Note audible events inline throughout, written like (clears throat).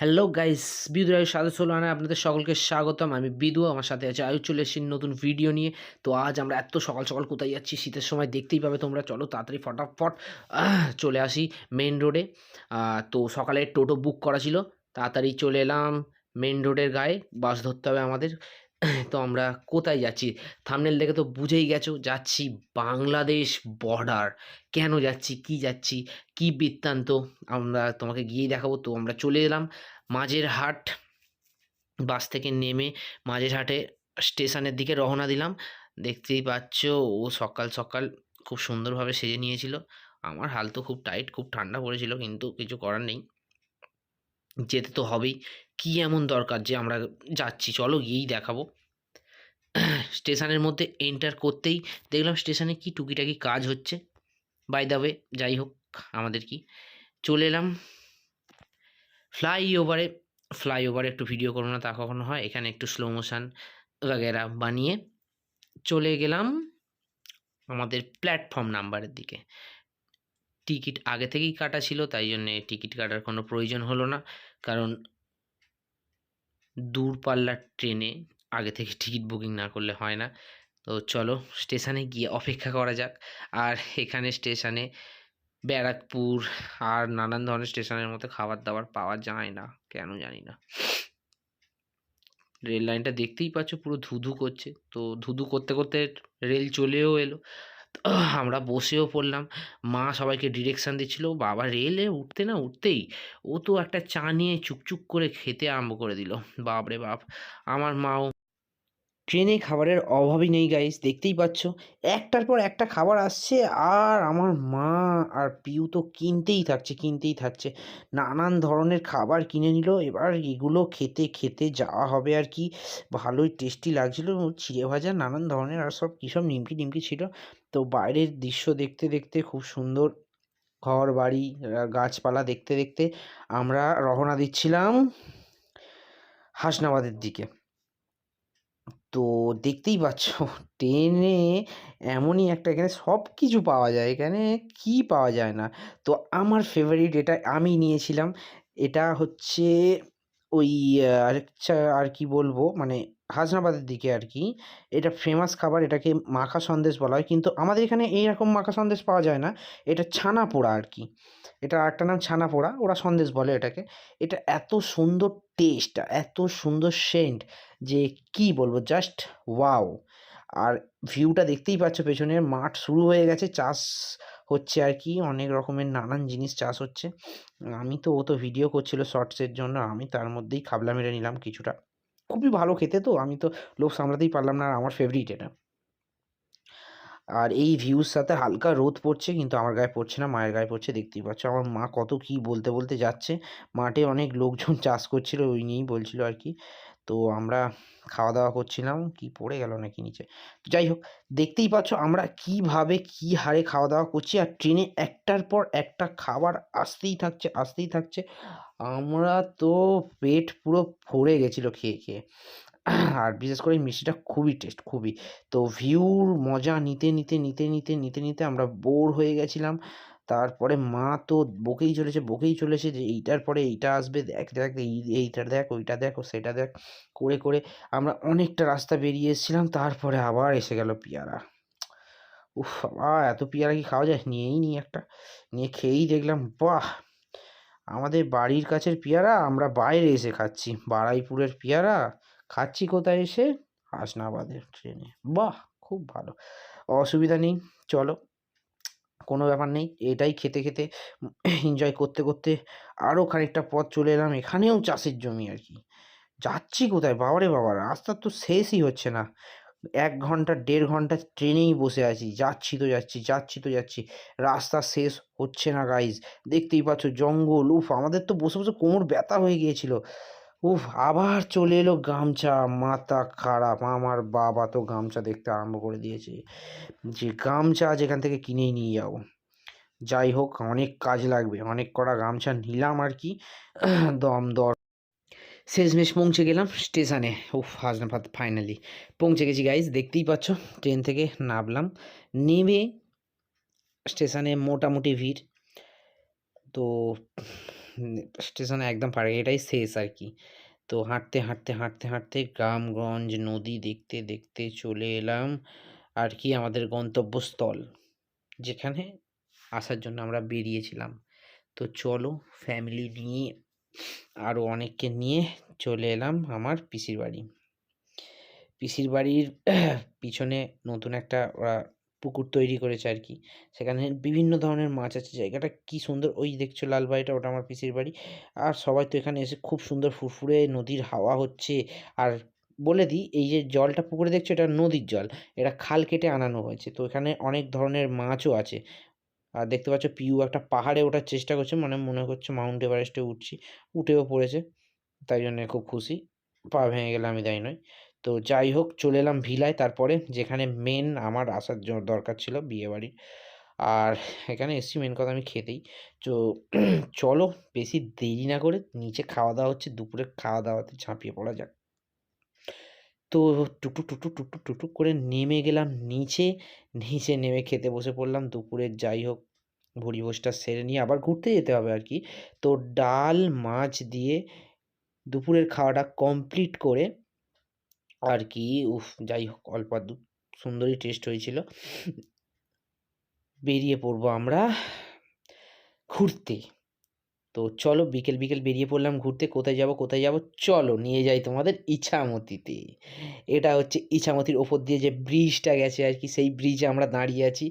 Hello guys বিদু রায়ের সাথে সোলানায় আপনাদের সকলকে স্বাগতম। আমি বিদু, আমার সাথে আছে আয়ু চলে এসেছি নতুন ভিডিও নিয়ে। তো আজ আমরা এত সকাল সকাল কোথায় যাচ্ছি, শীতের সময় দেখতেই পাবে তোমরা। চলো তাড়াতাড়ি ফটাফট চলে আসি মেন রোডে তো সকালে টোটো বুক করা ছিল। তাড়াতাড়ি চলে এলাম মেন রোডের গায়ে। বাস ধরতে হবে আমাদের। তো আমরা কোথায় যাচ্ছি? থামনেল দেখে তো বুঝেই গেছো, যাচ্ছি বাংলাদেশ বর্ডার কেন যাচ্ছি? কি যাচ্ছি? কি বৃত্তান্ত? আমরা তোমাকে গিয়ে দেখাবো। তো আমরা চলে এলাম মাঝের হাট বাস থেকে নেমে মাঝের হাটে স্টেশনের দিকে রওনা দিলাম। দেখতেই পাচ্ছ, ও সকাল সকাল খুব সুন্দরভাবে সেজে নিয়েছিল। আমার হাল তো খুব টাইট খুব ঠান্ডা পড়েছিল, কিন্তু কিছু করার নেই। যেতে তো হবেই। কি এমন দরকার যে আমরা যাচ্ছি? চলো গিয়েই দেখাবো। স্টেশনের মধ্যে এন্টার করতেই দেখলাম স্টেশনে কি টুকিটাকি কাজ হচ্ছে। বাই দ্য ওয়ে যাই হোক, আমাদের কি? চলে এলাম। ফ্লাইওভারে ফ্লাইওভারে একটু ভিডিও করব না, তা কখনো হয়। এখানে একটু স্লো মোশান বাগেরা বানিয়ে চলে গেলাম আমাদের প্ল্যাটফর্ম নাম্বারের দিকে। টিকিট আগে থেকেই কাটা ছিল, তাই জন্যে টিকিট কাটার কোনো প্রয়োজন হলো না। কারণ দূরপাল্লার ট্রেনে আগে থেকে টিকিট বুকিং না করলে হয় না। তো চলো স্টেশনে গিয়ে অপেক্ষা করা যাক। আর এখানে স্টেশনে ব্যারাকপুর আর নানান ধরনের স্টেশনের মতো খাবার দাবার পাওয়া যায় না, কেন জানি না। রেল লাইনটা দেখতেই পাচ্ছ পুরো ধুধু করছে। তো ধুধু করতে করতে রেল চলেও এলো। আমরা বসেও পড়লাম। মা সবাইকে ডিরেকশন দিচ্ছিল, বাবা রেলে উঠতে না উঠতেই? ও তো একটা চা নিয়ে চুকচুক করে খেতে আরম্ভ করে দিল। বাপরে বাপ, আমার মাও। ট্রেনে খাবারের অভাবই নেই গাইস দেখতেই পাচ্ছ। একটার পর একটা খাবার আসছে আর আমার মা আর পিউ তো কিনতেই থাকছে কিনতেই থাকছে। নানান ধরনের খাবার কিনে নিল, এবার এগুলো খেতে খেতে যাওয়া হবে আর কি। ভালোই টেস্টি লাগছিল চিড়ে ভাজা, নানান ধরনের আর সব কী সব নিমকি টিমকি ছিল। তো বাইরের দৃশ্য দেখতে দেখতে খুব সুন্দর। ঘর বাড়ি গাছপালা দেখতে দেখতে আমরা রওনা দিচ্ছিলাম হাসনাবাদের দিকে। তো দেখতেই পাচ্ছ, ট্রেনে এমনই একটা এখানে সব কিছু পাওয়া যায়, এখানে কি পাওয়া যায় না। তো আমার ফেভারিট এটা আমি নিয়েছিলাম, এটা হচ্ছে ওই আরেকটা আর কি বলব মানে হাসনাবাদের দিকে আর কি এটা ফেমাস খাবার, এটাকে মাখা সন্দেশ বলা হয়। কিন্তু আমাদের এখানে এইরকম মাখা সন্দেশ পাওয়া যায় না। এটা ছানা পোড়া আর কি এটা আরেকটা নাম ছানা পোড়া, ওরা সন্দেশ বলে এটাকে। এটা এত সুন্দর টেস্ট এত সুন্দর সেন্ট যে কি বলব জাস্ট ওয়াও আর ভিউটা দেখতেই পাচ্ছ পেছনের মাঠ শুরু হয়ে গেছে, চাষ হচ্ছে আর কি অনেক রকমের নানান জিনিস চাষ হচ্ছে। আমি তো, ও তো ভিডিও করছিল শর্টসের জন্য, আমি তার মধ্যেই খাবলা মেরে নিলাম কিছুটা। খুবই ভালো খেতে তো। আমি তো লোভ সামলাতেই পারলাম না, আর আমার ফেভারিট এটা। আর এই ভিউর সাথে হালকা রোদ পড়ছে, কিন্তু আমার গায়ে পড়ছে না, মায়ের গায়ে পড়ছে, দেখতেই পাচ্ছ। আমার মা কত কি বলতে বলতে যাচ্ছে। মাঠে অনেক লোকজন চাষ করছিল, ওই নিয়েই বলছিল আর কি। তো আমরা খাওয়া দাওয়া করছিলাম, কি পড়ে গেল নাকি নিচে? যাই হোক, দেখতেই পাচ্ছ আমরা কীভাবে কি হারে খাওয়া দাওয়া করছি আর ট্রেনে একটার পর একটা খাবার আসতেই থাকছে আসতেই থাকছে। আমরা তো পেট পুরো ভরে গেছিল খেয়ে খেয়ে। আর বিশেষ করে মিষ্টিটা খুবই টেস্ট খুবই। তো ভিউর মজা নিতে নিতে নিতে নিতে নিতে নিতে আমরা বোর হয়ে গেছিলাম। তারপরে মা তো বকেই চলেছে বকেই চলেছে যে এইটার পরে এইটা আসবে, দেখ দেখ, এই, এইটা দেখ, ওইটা দেখ সেটা দেখ, করে করে আমরা অনেকটা রাস্তা বেরিয়ে এসেছিলাম, তারপরে আবার এসে গেল পেয়ারা। উফ বাবা, এত পেয়ারা কি খাওয়া যায়? নিয়েই নি একটা, নিয়ে খেয়েই দেখলাম, বাহ! আমাদের বাড়ির কাছের পেয়ারা, আমরা বাইরে এসে খাচ্ছি, বারাইপুরের পেয়ারা, খাচ্ছি কোথায় এসে? হাসনাবাদের ট্রেনে। বাহ! খুব ভালো। অসুবিধা নেই, চলো। কোনো ব্যাপার নেই। এটাই খেতে খেতে এনজয় করতে করতে আরও খানিকটা পথ চলে এলাম। এখানেও চাষের জমি আর কি। যাচ্ছি কোথায়? বাবারে বাবা রাস্তার তো শেষই হচ্ছে না। এক ঘণ্টা, দেড় ঘণ্টা ট্রেনেই বসে আছি। যাচ্ছি তো যাচ্ছি যাচ্ছি তো যাচ্ছি। রাস্তা শেষ হচ্ছে না গাইজ দেখতেই পাচ্ছ জঙ্গল। উফ, আমাদের তো বসে বসে কোমর ব্যথা হয়ে গিয়েছিল। উফ, আবার চলে এলো গামছা। মাথা খারাপ। আমার বাবা তো গামছা দেখতে আরম্ভ করে দিয়েছে। যে গামছা যেখান থেকে কিনেই নিয়ে যাও। যাই হোক, অনেক কাজ লাগবে। অনেক কটা গামছা নিলাম আর কি। দম, দর। শেষমেশ পৌঁছে গেলাম স্টেশনে। উফ, হাসনাবাদ ফাইনালি পৌঁছে গেছি গাইজ দেখতেই পাচ্ছ, ট্রেন থেকে নামলাম। নেমে স্টেশনে মোটামুটি ভিড়। তো স্টেশনে একদম পাড়ে এটাই শেষ আর কি। তো হাঁটতে, হাঁটতে, হাঁটতে, হাঁটতে গ্রামগঞ্জ নদী দেখতে, দেখতে চলে এলাম আর কি আমাদের গন্তব্যস্থল। যেখানে আসার জন্য আমরা বেরিয়েছিলাম। তো চলো ফ্যামিলি নিয়ে আরও অনেককে নিয়ে চলে এলাম আমার পিসির বাড়ি। পিসির বাড়ির (clears throat) পিছনে নতুন একটা ওরা পুকুর তৈরি করেছে আর কি। সেখানে বিভিন্ন ধরনের মাছ আছে। জায়গাটা কি সুন্দর! ওই দেখছ লাল বাড়িটা, ওটা আমার পিসির বাড়ি। আর সবাই তো এখানে এসে খুব সুন্দর ফুরফুরে নদীর হাওয়া হচ্ছে। আর বলে দিই, এই যে জলটা পুকুরে দেখছ, এটা নদীর জল। এটা খাল কেটে আনানো হয়েছে। তো এখানে অনেক ধরনের মাছও আছে। আর দেখতে পাচ্ছ, পিউ একটা পাহাড়ে ওঠার চেষ্টা করছে। মানে মনে করছে মাউন্ট এভারেস্টে উঠছি। উঠেও পড়েছে। তাই জন্যে খুব খুশি। পা ভেঙে গেলে আমি দায়ী নই। তো যাই হোক চলে এলাম ভিলায় তারপরে যেখানে মেন আমার আসার দরকার ছিল বিয়েবাড়ির। আর এখানে এসেছি মেন কথা আমি খেতেই। তো (clears throat) চলো বেশি দেরি না করে নিচে খাওয়া-দাওয়া হচ্ছে। দুপুরের খাওয়া-দাওয়াতে ঝাঁপিয়ে পড়া যাক। তো টুকটুক, টুকটুক, টুকটুক, টুকটুক করে নেমে গেলাম নিচে। নিচে নেমে খেতে বসে পড়লাম। দুপুরের যাই হোক ভুরিভোজটা সেরে নিয়ে আবার ঘুরতে যেতে হবে আর কি। তো ডাল, মাছ দিয়ে দুপুরের খাওয়াটা কমপ্লিট করে আর কি উফ! যাই হোক অল্প সুন্দরই টেস্ট হয়েছিল। বেরিয়ে পড়ব আমরা ঘুরতে। তো চলো বিকেল, বিকেল বেরিয়ে পড়লাম ঘুরতে। কোথায় যাব, কোথায় যাব? চলো নিয়ে যাই তোমাদের ইছামতিতে। এটা হচ্ছে ইছামতির ওপর দিয়ে যে ব্রিজটা গেছে আর কি সেই ব্রিজে আমরা দাঁড়িয়ে আছি।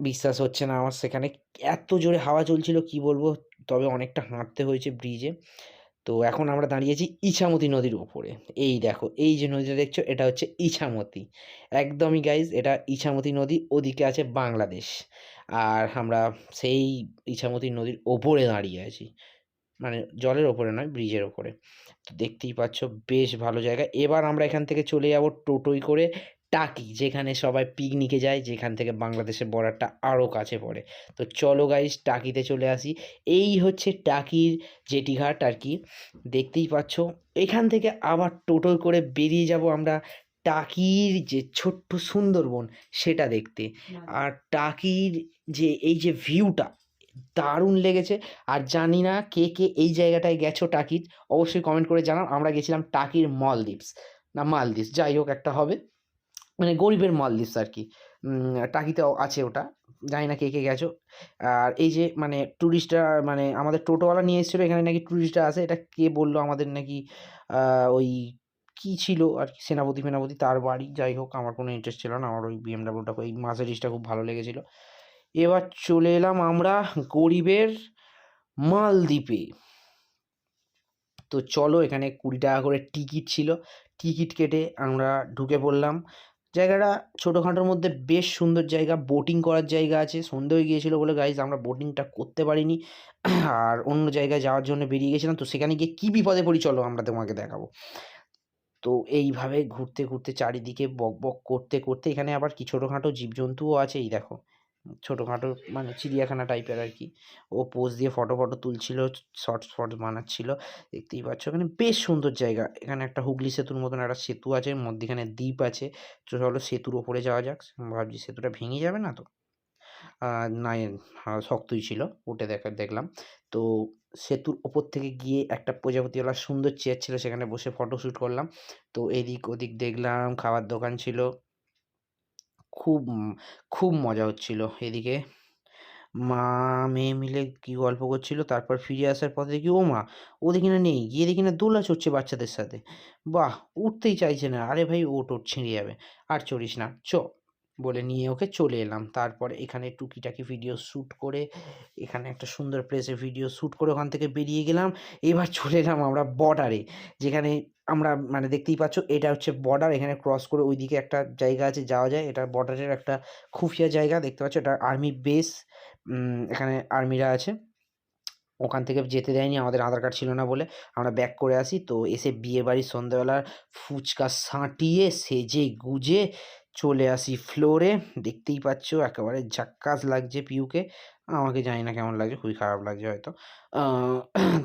বিশ্বাস হচ্ছে না আমার সেখানে এত জোরে হাওয়া চলছিল কি বলব? তবে অনেকটা হাঁটতে হয়েছে ব্রিজে। তো এখন আমরা দাঁড়িয়ে আছি ইছামতি নদীর উপরে। এই দেখো, এই যে নদীটা দেখছ, এটা হচ্ছে ইছামতি। একদমই গাইস এটা ইছামতি নদী, ওদিকে আছে বাংলাদেশ। আর আমরা সেই ইছামতি নদীর ওপরে দাঁড়িয়ে আছি। মানে জলের ওপরে নয় ব্রিজের ওপরে। তো দেখতেই পাচ্ছ, বেশ ভালো জায়গা। এবার আমরা এখান থেকে চলে যাব টোটোয় করে টাকি যেখানে সবাই পিকনিকে যায় যেখান থেকে বাংলাদেশের বর্ডারটা আরও কাছে পড়ে। তো চলো গাইস টাকিতে চলে আসি। এই হচ্ছে টাকির জেটিঘাট আর কি। দেখতেই পাচ্ছ। এখান থেকে আবার টোটো করে বেরিয়ে যাব আমরা টাকির যে ছোট্ট সুন্দরবন সেটা দেখতে। আর টাকির যে এই যে ভিউটা দারুণ লেগেছে। আর জানি না কে, কে এই জায়গাটায় গেছো টাকির অবশ্যই কমেন্ট করে জানাও। আমরা গেছিলাম টাকির মলদ্বীপস না মালদ্বীপস যাই হোক একটা হবে। মানে গরিবের মলদ্বীপস আর কি। উম টাকিতেও আছে ওটা। জানি না কে, কে গেছো। আর এই যে মানে টুরিস্টরা মানে আমাদের টোটোওয়ালা নিয়ে এসেছিল এখানে নাকি টুরিস্টরা আছে। এটা কে বলল আমাদের নাকি ওই কি ছিল আর কি সেনাপতি-ফেনাপতি তার বাড়ি। যাই হোক আমার কোনো ইন্টারেস্ট ছিল না। আমার ওই বিএমডাব্লিউটা ওই মার্সিডিজটা খুব ভালো লেগেছিলো এবার চলে এলাম আমরা গরিবের মালদ্বীপে। তো চলো এখানে ৳২০ করে টিকিট ছিল। টিকিট কেটে আমরা ঢুকে পড়লাম। জায়গাটা ছোটোখাটোর মধ্যে বেশ সুন্দর জায়গা। বোটিং করার জায়গা আছে। সন্ধে হয়ে গিয়েছিল বলে গাইজ আমরা বোটিংটা করতে পারিনি। আর অন্য জায়গায় যাওয়ার জন্য বেরিয়ে গেছিলাম। তো সেখানে গিয়ে কী বিপদে পড়ি চলো আমরা তোমাকে দেখাবো। তো এইভাবে ঘুরতে, ঘুরতে চারিদিকে বক বক করতে, করতে এখানে আবার কি ছোটোখাটো জীবজন্তুও আছে এই দেখো। ছোটখাটো মানে চিড়িয়াখানা টাইপের আর কি। ও পোজ দিয়ে ফটো-ফটো তুলছিল, শর্টস ফটস বানাচ্ছিল। দেখতেই পাচ্ছ এখানে বেশ সুন্দর জায়গা। এখানে একটা হুগলি সেতুর মতন একটা সেতু আছে। মধ্যিখানে দ্বীপ আছে। চলো সেতুর ওপরে যাওয়া যাক। ভাবছি সেতুটা ভেঙে যাবে না তো? না শক্তই ছিল। উঠে দেখা দেখলাম। তো সেতুর ওপর থেকে গিয়ে একটা প্রজাপতিওয়ালা সুন্দর চেয়ার ছিল সেখানে বসে ফটোশুট করলাম। তো এদিক ওদিক দেখলাম খাবার দোকান ছিল। খুব খুব মজা হচ্ছিল। এদিকে মা, মেয়ে মিলে কি গল্প করছিল। তারপর ফিরে আসার পথে দেখি, ও মা! ও দেখি না নেই। গিয়ে দেখি না দোলা চড়ছে বাচ্চাদের সাথে। বাহ! উঠতেই চাইছে না। আরে ভাই ওট ওট ছিঁড়ে যাবে। আর চড়িস না। চ। বলে নিয়ে ওকে চলে এলাম। তারপরে এখানে টুকিটাকি ভিডিও শ্যুট করে, এখানে একটা সুন্দর প্লেসে ভিডিও শ্যুট করে ওখান থেকে বেরিয়ে গেলাম। এবার চলে এলাম আমরা বর্ডারে। যেখানে আমরা মানে দেখতেই পাচ্ছ এটা হচ্ছে বর্ডার। এখানে ক্রস করে ওইদিকে একটা জায়গা আছে, যাওয়া যায়। এটা বর্ডারের একটা খুফিয়া জায়গা। দেখতে পাচ্ছ এটা আর্মি বেস। এখানে আর্মিরা আছে। ওখান থেকে যেতে দেয়নি, আমাদের আধার কার্ড ছিল না বলে। আমরা ব্যাক করে আসি। তো এসে বিয়েবাড়ির সন্ধ্যাবেলা ফুচকা সাঁটিয়ে, সেজে, গুজে চলে আসি ফ্লোরে। দেখতেই পাচ্ছ, একেবারে ঝাক্কাস লাগছে পিউকে। আমাকে জানি না কেমন লাগছে। খুবই খারাপ লাগছে হয়তো।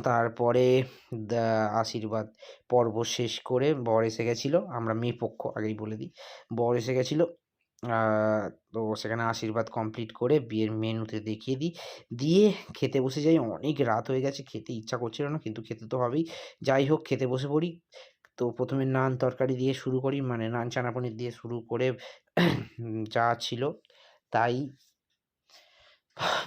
তারপরে আশীর্বাদ পর্ব শেষ করে বর এসে গেছিল, আমরা মেয়ে পক্ষ আগেই বলে দিই। বর এসে গেছিল তো সেখানে আশীর্বাদ কমপ্লিট করে বিয়ের মেনুতে দেখিয়ে দিই। দিয়ে খেতে বসে যাই। অনেক রাত হয়ে গেছে। খেতে ইচ্ছা করছিল না। কিন্তু খেতে তো হবেই। যাই হোক, খেতে বসে পড়ি। তো প্রথমে নান তরকারি দিয়ে শুরু করি। মানে নান চানা পনির দিয়ে শুরু করে যা ছিল তাই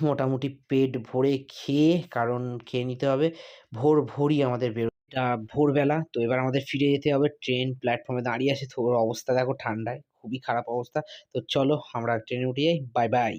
মোটামুটি পেট ভরে খেয়ে কারণ খেয়ে নিতে হবে। ভোর, ভোরই আমাদের বেরো ভোরবেলা। তো এবার আমাদের ফিরে যেতে হবে। ট্রেন প্ল্যাটফর্মে দাঁড়িয়ে আছে। তো অবস্থা দেখো ঠান্ডায়। খুবই খারাপ অবস্থা। তো চলো আমরা ট্রেনে উঠে যাই। Bye, bye.